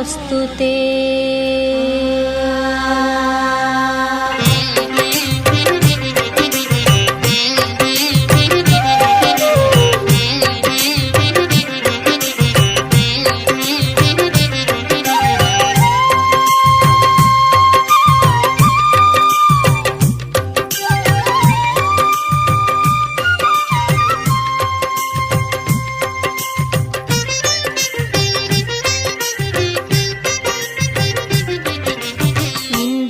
नमोऽस्तु ते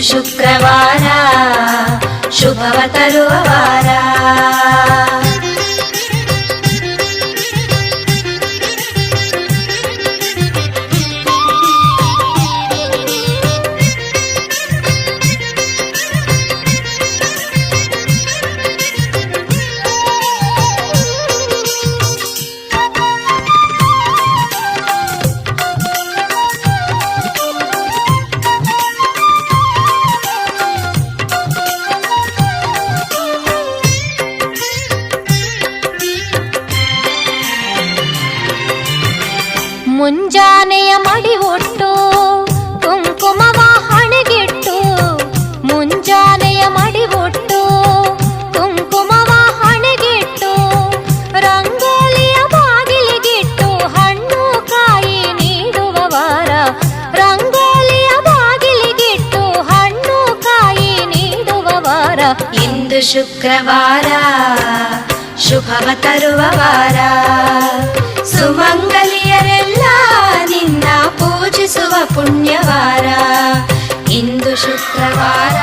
ಶುಕ್ರವಾರ ಶುಭವ ತರುವ ವಾರ ಮುಂಜಾನೆಯ ಮಡಿ ಒಟ್ಟು, ಕುಂಕುಮವ ಹಣೆಗಿಟ್ಟು, ಮುಂಜಾನೆಯ ಮಡಿ ಒಟ್ಟು, ಕುಂಕುಮವ ಹಣೆಗಿಟ್ಟು, ರಂಗೋಲಿಯ ಬಾಗಿಲಿಗಿಟ್ಟು, ಹಣ್ಣು ಕಾಯಿ ನೀಡುವ ವಾರ. ರಂಗೋಲಿಯ ಬಾಗಿಲಿಗಿಟ್ಟು, ಹಣ್ಣು ಕಾಯಿ ನೀಡುವ ವಾರ. ಇಂದು ಶುಕ್ರವಾರ, ಶುಭವ ತರುವ ವಾರ. ಪೂಜಿಸುವ ಪುಣ್ಯವಾರ. ಇಂದು ಶುಕ್ರವಾರ.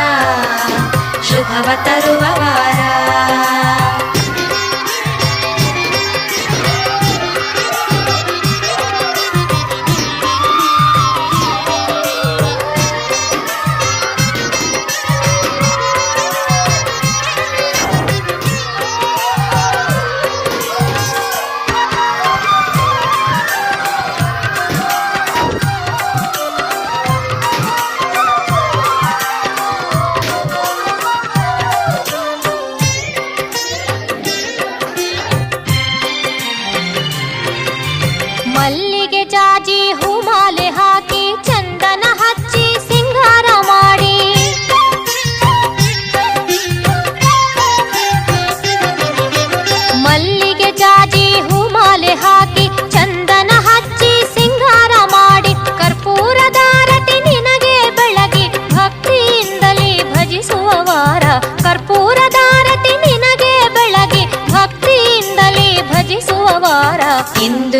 ಶುಭವ ತರುವ ವಾರ चाची हूँ